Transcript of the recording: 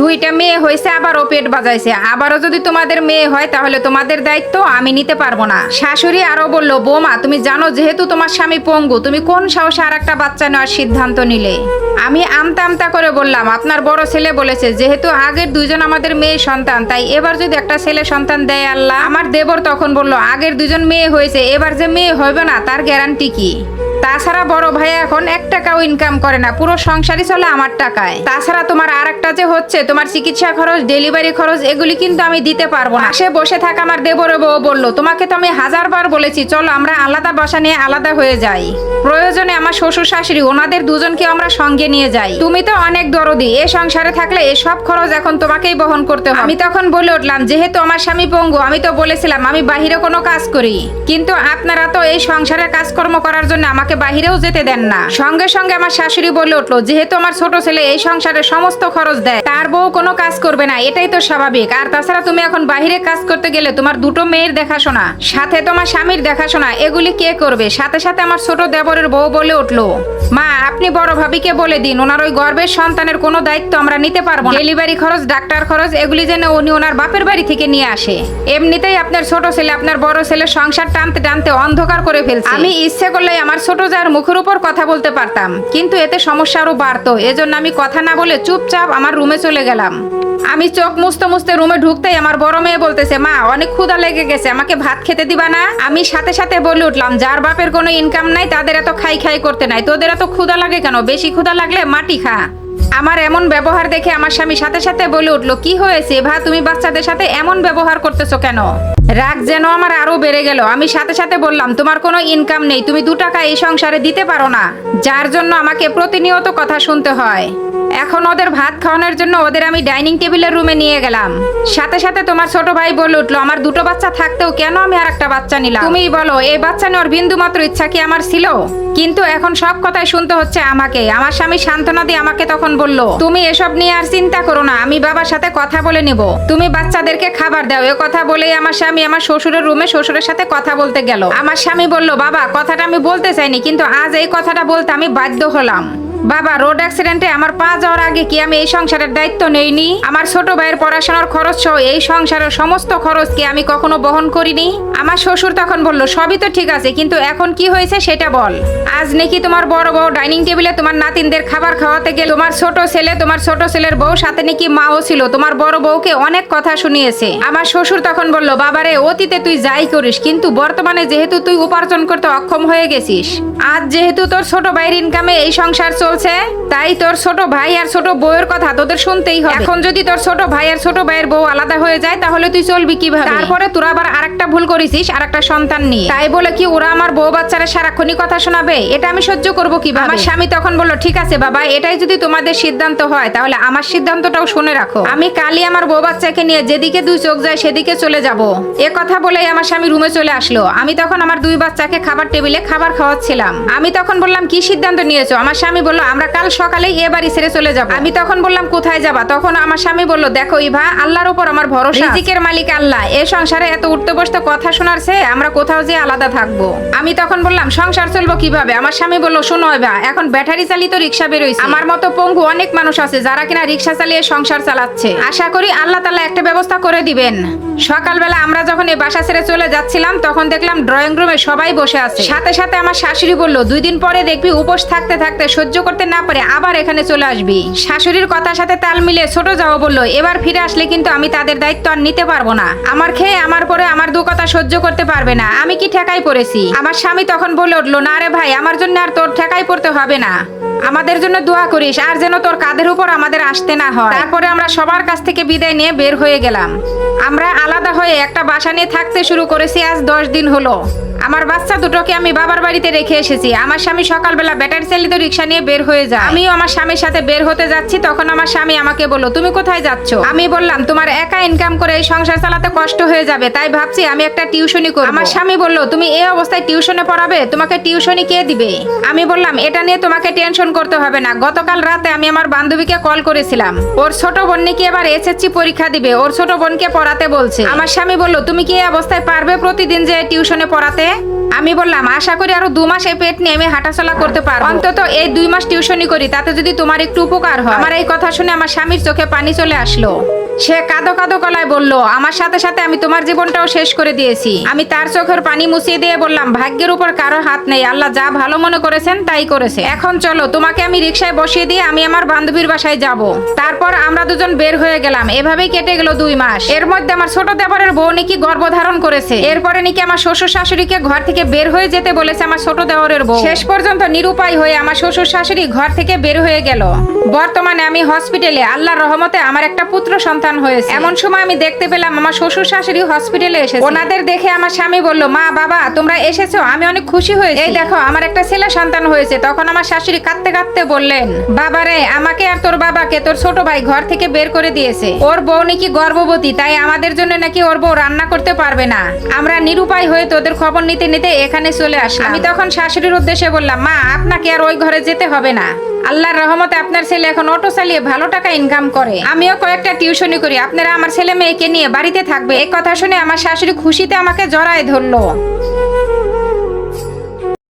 দুইটা মেয়ে হয়েছে, আবারও পেট বাজাইছে। আবারও যদি তোমাদের মেয়ে হয়, তাহলে তোমাদের দায়িত্ব, আমি নিতে পারব না। শাশুড়ি আরও বলল, বোমা, তুমি জানো যেহেতু তোমার স্বামী পঙ্গু, তুমি কোন সাহসে আর একটা বাচ্চা নেওয়ার সিদ্ধান্ত নিলে? আমি আমতা আমতা করে বললাম, আপনার বড় ছেলে বলেছে, যেহেতু আগের দুজন আমাদের মেয়ে সন্তান, তাই এবার যদি একটা ছেলে সন্তান দেয় আল্লাহ? আমার দেবর তখন বলল, আগের দুজন মেয়ে হয়েছে, এবার যে মেয়ে হবে না, তার গ্যারান্টি কি? তাছাড়া বড় ভাই এখন এক টাকাও ইনকাম করে না, পুরো সংসারই চলে আমার টাকায়। তাছাড়া তোমার আর একটা যে হচ্ছে, তোমার চিকিৎসা খরচ ডেলিভারি খরচ, এগুলি কিন্তু আমি দিতে পারব না। সে বসে থাকা আমার দেবরে বউ বলল, তোমাকে তো আমি হাজার বার বলেছি, চলো আমরা আলাদা বাসা নিয়ে আলাদা হয়ে যাই। প্রয়োজনে আমার শ্বশুর শাশুড়ি, ওনাদের দুজনকে আমরা সঙ্গে নিয়ে যাই। তুমি তো অনেক দরদি, এ সংসারে থাকলে এসব খরচ এখন তোমাকেই বহন করতে হবে। আমি তখন বলে উঠলাম, যেহেতু আমার স্বামী পঙ্গু, আমি তো বলেছিলাম, আমি বাহিরে কোনো কাজ করি। কিন্তু আপনারা তো এই সংসারের কাজকর্ম করার জন্য আমাকে বাহিরেও যেতে দেন না। সঙ্গে সঙ্গে আমার শাশুড়ি বলে উঠল, যেহেতু আমার ছোট ছেলে, এই সংসারের সমস্ত খরচ দেয়। তার বউ কোনো কাজ করবে না, এটাই তো স্বাভাবিক। আর তাছাড়া তুমি এখন বাহিরে কাজ করতে গেলে তোমার দুটো মেয়ের দেখাশোনা, সাথে তোমার স্বামীর দেখাশোনা, এগুলি কে করবে? সাথে সাথে আমার ছোট দেবরের বউ বলে উঠল, মা, আপনি বড় ভাবিকে বলে দিন, ওনার ওই গর্বের সন্তানের কোনো দায়িত্ব আমরা নিতে পারব না। ডেলিভারি খরচ, ডাক্তার খরচ, এগুলি যেন উনি ওনার বাপের বাড়ি থেকে নিয়ে আসে। এমনিতেই আপনার ছোট ছেলে, আপনার বড় ছেলে সংসার টানতে টানতে অন্ধকার করে ফেলছে। আমি ইচ্ছে করলে আমার ছোট যার মুখের উপর কথা বলতে পারতাম। কিন্তু এতে সমস্যা আরও বাড়তো। এজন্য আমি কথা না বলে চুপচাপ আমার রুমে চলে গেলাম। আমি চোখ মুছতে মুছতে রুমে ঢুকতেই আমার বড় মেয়ে বলতেছে, মা, অনেক ক্ষুধা লেগে গেছে, আমাকে ভাত খেতে দিবা না? আমি সাথে সাথে বলে উঠলাম, যার বাপের কোনো ইনকাম নাই, তাদের এত খাই খাই করতে নাই। তোদের এত ক্ষুধা লাগে কেন? বেশি ক্ষুধা লাগলে মাটি খা। আমার এমন ব্যবহার দেখে আমার স্বামী সাথে সাথে বলে উঠল, কি হয়েছে? ভা, তুমি বাচ্চাদের সাথে এমন ব্যবহার করতেছো কেন? রাগ যেন আমার আরও বেড়ে গেল। আমি সাথে সাথে বললাম, তোমার কোনো ইনকাম নেই, তুমি দু টাকা এই সংসারে দিতে পারো না, যার জন্য আমাকে প্রতিনিয়ত কথা শুনতে হয়। এখন ওদের ভাত খাওয়ানোর জন্য ওদের আমি ডাইনিং টেবিলের রুমে নিয়ে গেলাম। সাথে সাথে তোমার ছোট ভাই বলে উঠল, আমার দুটো বাচ্চা থাকতেও কেন আমি আর একটা বাচ্চা নিলাম? তুমি বলো, এই বাচ্চা নেওয়ার বিন্দু মাত্র ইচ্ছা কি আমার ছিল? কিন্তু এখন সব কথাই শুনতে হচ্ছে আমাকে। আমার স্বামী সান্ত্বনা দিয়ে আমাকে তখন বলল, তুমি এসব নিয়ে আর চিন্তা করো না, আমি বাবার সাথে কথা বলে নেব। তুমি বাচ্চাদেরকে খাবার দাও। এ কথা বলেই আমার স্বামী আমার শ্বশুরের রুমে শ্বশুরের সাথে কথা বলতে গেল। আমার স্বামী বলল, বাবা, কথাটা আমি বলতে চাইনি, কিন্তু আজ এই কথাটা বলতে আমি বাধ্য হলাম। বাবা রোড অ্যাক্সিডেন্টে আমার পা যাওয়ার আগে কি আমি এই সংসারের দায়িত্ব নেইনি? আমার ছোট ভাইয়ের পড়াশোনার খরচ সহ এই সংসারের সমস্ত খরচ কি আমি কখনো বহন করিনি? আমার শ্বশুর তখন বলল, সবই তো ঠিক আছে, কিন্তু এখন কি হয়েছে সেটা বল। আজ নাকি তোমার বড় বউ ডাইনিং টেবিলে তোমার নাতিনদের খাবার খাওয়াতে গেলে। তোমার ছোট ছেলে, তোমার ছোট ছেলের বউ সাথে নাকি মাও ছিল। তোমার বড় বউকে অনেক কথা শুনিয়েছে। আমার শ্বশুর তখন বলল, বাবারে, অতীতে তুই যাই করিস, কিন্তু বর্তমানে যেহেতু তুই উপার্জন করতে অক্ষম হয়ে গেছিস, আজ যেহেতু তোর ছোট ভাইয়ের ইনকামে এই সংসার চলছে তাই তোর ছোট ভাই আর ছোট বউয়ের কথা তোদের শুনতেই হবে। এখন যদি তোর ছোট ভাই আর ছোট ভাইয়ের বউ আলাদা হয়ে যায় তাহলে তুই চলবি কীভাবে? তারপরে তোরা আবার আরেকটা ভুল করেছিস আরেকটা সন্তান নিয়ে। তাই বলে কি ওরা আমার বউ বাচ্চারা সারাক্ষণই কথা শোনাবে? এটা আমি সহ্য করব কীভাবে? আমার স্বামী তখন বলল ঠিক আছে বাবা এটাই যদি তোমাদের সিদ্ধান্ত হয় তাহলে আমার সিদ্ধান্তটাও শুনে রাখো। আমি কালই আমার বউ বাচ্চাকে নিয়ে যেদিকে দুই চোখ যায় সেদিকে চলে যাব। এ কথা বলেই আমার স্বামী রুমে চলে আসলো। আমি তখন আমার দুই বাচ্চাকে খাবার টেবিলে খাবার খাওয়াচ্ছিলাম। আমি তখন বললাম কি সিদ্ধান্ত নিয়েছো? আমার স্বামী বলল আমরা কাল সকালে এ বাড়ি ছেড়ে চলে যাব। আমি তখন বললাম কোথায় যাবা? তখন আমার স্বামী বলল দেখো ইভা আল্লাহর উপর আমার ভরসা রিজিকের মালিক আল্লাহ। এ সংসারে এত উঠতে বসতে কথা শোনার চেয়ে আমরা কোথাও যে আলাদা থাকব? আমি তখন বললাম সংসার চলবো কীভাবে? আমার স্বামী বলল শোনো এবা এখন ব্যাটারি চালিত রিক্সা বেরোইছে। আমার মতো পঙ্গু অনেক মানুষ আছে যারা কিনা রিক্সা চালিয়ে সংসার চালাচ্ছে। আশা করি আল্লাহ তালা একটা ব্যবস্থা করে দিবেন। সকালবেলা আমরা যখন এই বাসা ছেড়ে চলে যাচ্ছিলাম তখন দেখলাম ড্রয়িং রুমে সবাই বসে আছে। সাথে সাথে আমার শাশুড়ি বলল দুই দিন পরে দেখবি উপোস থাকতে থাকতে সহ্য করতে না পারে আবার এখানে চলে আসবি। শাশুড়ির কথার সাথে তাল মিলে ছোট যাও বলল, এবার ফিরে আসলে কিন্তু আমি তাদের দায়িত্ব আর নিতে পারব না। আমার খেয়ে আমার পরে আমার দু কথা সহ্য করতে পারবে না। আমি কি ঠেকাই পড়েছি? আমার স্বামী তখন বলে উঠল, না রে ভাই, আমার জন্য আর তোর ঠেকাই পড়তে হবে না। আমাদের জন্য দোয়া করিস, আর যেন তোর কাঁধের উপর আমাদের আসতে না হয়। তারপরে আমরা সবার কাছ থেকে বিদায় নিয়ে বের হয়ে গেলাম। আমরা আলাদা হয়ে একটা বাসা নিয়ে থাকতে শুরু করেছি আজ দশ দিন হলো। আমার বাচ্চা দুটোকে আমি বাবার বাড়িতে রেখে এসেছি। আমার স্বামী সকালবেলা ব্যাটারি চালিত রিক্সা নিয়ে বের হয়ে যায়। আমিও আমার স্বামীর সাথে বের হতে যাচ্ছি, তখন আমার স্বামী আমাকে বলল, তুমি কোথায় যাচ্ছ? আমি বললাম, তোমার একা ইনকাম করে এই সংসার চালাতে কষ্ট হয়ে যাবে, তাই ভাবছি আমি একটা টিউশনি করব। আমার স্বামী বলল, তুমি এই অবস্থায় টিউশনে পড়াবে? তোমাকে টিউশনি কে দিবে? আমি বললাম, এটা নিয়ে তোমাকে টেনশন করতে হবে না। গতকাল রাতে আমি আমার বান্ধবীকে কল করেছিলাম। ওর ছোট বোন নাকি এবার এসএসসি পরীক্ষা দিবে। ওর ছোট বোনকে পড়াতে বলছে। আমার স্বামী বলল, তুমি কি এই অবস্থায় পারবে প্রতিদিন যে টিউশনে পড়াতে? আমি বললাম, আশা করি আরও দু মাস এই পেট নিয়ে আমি হাঁটাচলা করতে পারব। অন্তত এই দুই মাস টিউশনি করি, তাতে যদি তোমার একটু উপকার হয়। আমার এই কথা শুনে আমার স্বামীর চোখে পানি চলে আসলো। সে কাঁদো কাঁদো গলায় বলল, আমার সাথে সাথে আমি তোমার জীবনটাও শেষ করে দিয়েছি। আমি তার চোখের পানি মুছিয়ে দিয়ে বললাম, ভাগ্যের উপর কারও হাত নেই। আল্লাহ যা ভালো মনে করেছেন, তাই করেছে। এখন চলো, তোমাকে আমি রিক্সায় বসিয়ে দিয়ে আমি আমার বান্ধবীর বাসায় যাব। তারপর আমরা দুজন বের হয়ে গেলাম। এভাবেই কেটে গেল দুই মাস। এর মধ্যে আমার ছোট দেবরের বউ নাকি গর্ভধারণ করেছে। এরপরে নাকি আমার শ্বশুর শাশুড়িকে ঘর থেকে বের হয়ে যেতে বলেছে আমার ছোট দেওরের বউ। শেষ পর্যন্ত নিরুপায় হয়ে আমার শ্বশুর শাশুড়ি ঘর থেকে বের হয়ে গেল। বর্তমানে আমি হসপিটালে আল্লাহর রহমতে আমার একটা পুত্র সন্তান হয়েছে। এমন সময় আমি দেখতে পেলাম আমার শ্বশুর শাশুড়ি হসপিটালে এসেছে। ওনাদের দেখে আমার স্বামী বলল, মা, বাবা, তোমরা এসেছ, আমি অনেক খুশি হয়েছি। এই দেখো, আমার একটা ছেলে সন্তান হয়েছে। তখন আমার শাশুড়ি কাঁদতে কাঁদতে বললেন বাবারে আমাকে আর তোর বাবাকে, তোর ছোট ভাই ঘর থেকে বের করে দিয়েছে। ওর বউ নাকি গর্ভবতী, তাই আমাদের জন্য নাকি ওর বউ রান্না করতে পারবে না। আমরা নিরুপায় হয়ে তোদের খবর নিতে নিতে এখানে চলে আসলাম। আমি তখন শাশুড়ির উদ্দেশ্যে বললাম, মা, আপনাকে আর ওই ঘরে যেতে হবে না। আল্লাহর রহমতে আপনার ছেলে এখন অটো চালিয়ে ভালো টাকা ইনকাম করে। আমিও কয়েকটা টিউশনি করি। আপনারা আমার ছেলে মেয়েকে নিয়ে বাড়িতে থাকবে। এই কথা শুনে আমার শাশুড়ি খুশিতে আমাকে জড়ায় ধরলো।